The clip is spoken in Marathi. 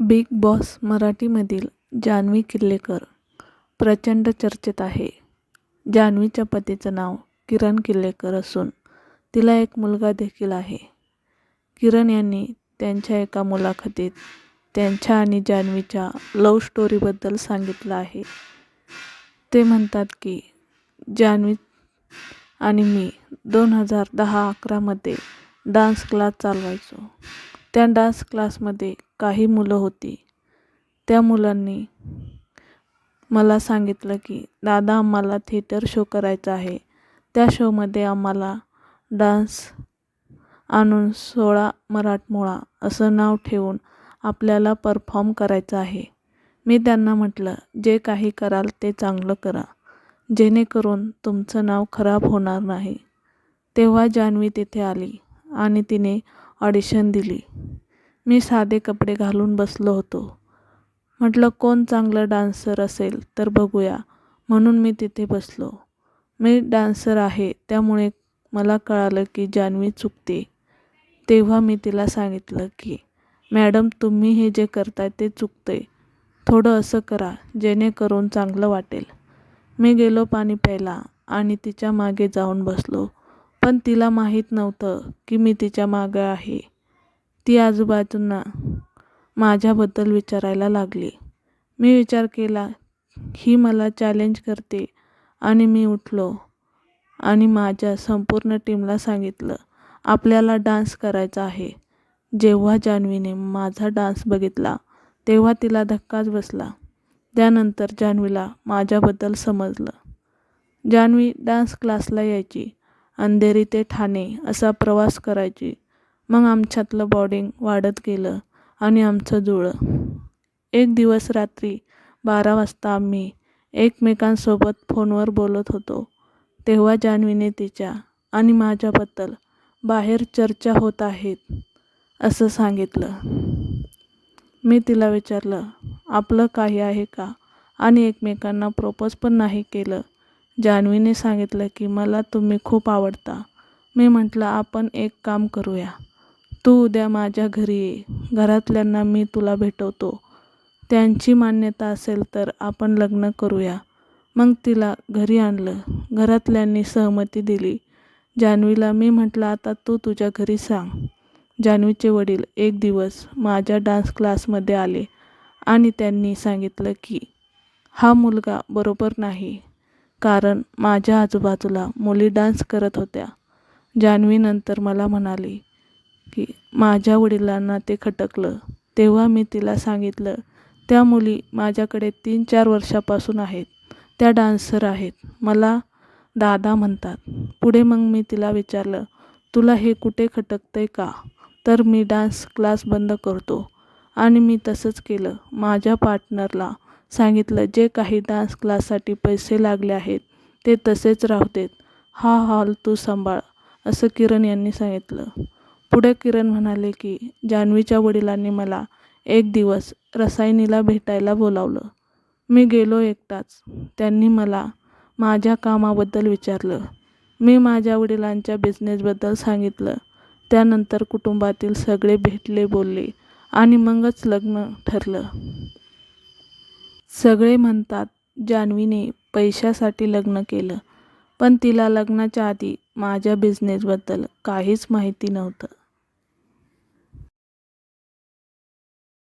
बिग बॉस मराठीमधील जान्हवी किल्लेकर प्रचंड चर्चेत आहे. जान्हवीच्या पतीचं नाव किरण किल्लेकर असून तिला एक मुलगा देखील आहे. किरण यांनी त्यांच्या एका मुलाखतीत त्यांच्या आणि जान्हवीच्या लव्ह स्टोरीबद्दल सांगितलं आहे. ते म्हणतात की जान्हवी आणि मी दोन हजार दहा अकरामध्ये डान्स क्लास चालवायचो. त्या डान्स क्लासमध्ये काही मुलं होती. त्या मुलांनी मला सांगितलं की दादा आम्हाला थिएटर शो करायचा आहे. त्या शोमध्ये आम्हाला डान्स आणून सोळा मराठमोळा असं नाव ठेवून आपल्याला परफॉर्म करायचं आहे. मी त्यांना म्हटलं जे काही कराल ते चांगलं करा. जेणेकरून तुमचं नाव खराब होणार नाही. तेव्हा जान्हवी तिथे आली आणि तिने ऑडिशन दिली. मी साधे कपडे घालून बसलो होतो. म्हटलं कोण चांगलं डान्सर असेल तर बघूया म्हणून मी तिथे बसलो. मी डान्सर आहे त्यामुळे मला कळालं की जान्हवी चुकते. तेव्हा मी तिला सांगितलं की मॅडम तुम्ही हे जे करताय ते चुकतंय. थोडं असं करा जेणेकरून चांगलं वाटेल. मी गेलो पाणी प्यायला आणि तिच्यामागे जाऊन बसलो. पण तिला माहीत नव्हतं की मी तिच्या मागं आहे. ती आजूबाजूंना माझ्याबद्दल विचारायला लागली. मी विचार केला ही मला चॅलेंज करते. आणि मी उठलो आणि माझ्या संपूर्ण टीमला सांगितलं आपल्याला डान्स करायचा आहे. जेव्हा जान्हवीने माझा डान्स बघितला तेव्हा तिला धक्काच बसला. त्यानंतर जान्हवीला माझ्याबद्दल समजलं. जान्हवी डान्स क्लासला यायची. अंधेरी ते ठाणे असा प्रवास करायची. मग आमच्यातलं बॉडिंग वाढत गेलं आणि आमचं जुळलं. एक दिवस रात्री बारा वाजता आम्ही एकमेकांसोबत फोनवर बोलत होतो. तेव्हा जान्हवीने तिच्या आणि माझ्याबद्दल बाहेर चर्चा होत आहेत असं सांगितलं. मी तिला विचारलं आपलं काही आहे का? आणि एकमेकांना प्रपोज पण नाही केलं. जान्हवीने सांगितलं की मला तुम्ही खूप आवडता. मी म्हटलं आपण एक काम करूया. तू उद्या माझ्या घरी ये. घरातल्यांना मी तुला भेटवतो. त्यांची मान्यता असेल तर आपण लग्न करूया. मग तिला घरी आणलं. घरातल्यांनी सहमती दिली. जान्हवीला मी म्हटलं आता तू तुझ्या घरी सांग. जान्हवीचे वडील एक दिवस माझ्या डान्स क्लासमध्ये आले आणि त्यांनी सांगितलं की हा मुलगा बरोबर नाही. कारण माझ्या आजूबाजूला मुली डान्स करत होत्या. जान्हवीनंतर मला म्हणाली की माझ्या वडिलांना ते खटकलं. तेव्हा मी तिला सांगितलं त्या मुली माझ्याकडे तीन चार वर्षापासून आहेत. त्या डान्सर आहेत. मला दादा म्हणतात. पुढे मग मी तिला विचारलं तुला हे कुठे खटकतंय का? तर मी डान्स क्लास बंद करतो. आणि मी तसंच केलं. माझ्या पार्टनरला सांगितलं जे काही डान्स क्लाससाठी पैसे लागले आहेत ते तसेच राहू देत हा हॉल तू सांभाळ असं किरण यांनी सांगितलं. पुढे किरण म्हणाले की जान्हवीच्या वडिलांनी मला एक दिवस रसायनीला भेटायला बोलावलं. मी गेलो एकटाच. त्यांनी मला माझ्या कामाबद्दल विचारलं. मी माझ्या वडिलांच्या बिझनेसबद्दल सांगितलं. त्यानंतर कुटुंबातील सगळे भेटले बोलले आणि मगच लग्न ठरलं. सगळे म्हणतात जान्हवीने पैशासाठी लग्न केलं पण तिला लग्नाच्या आधी माझ्या बिझनेसबद्दल काहीच माहिती नव्हतं.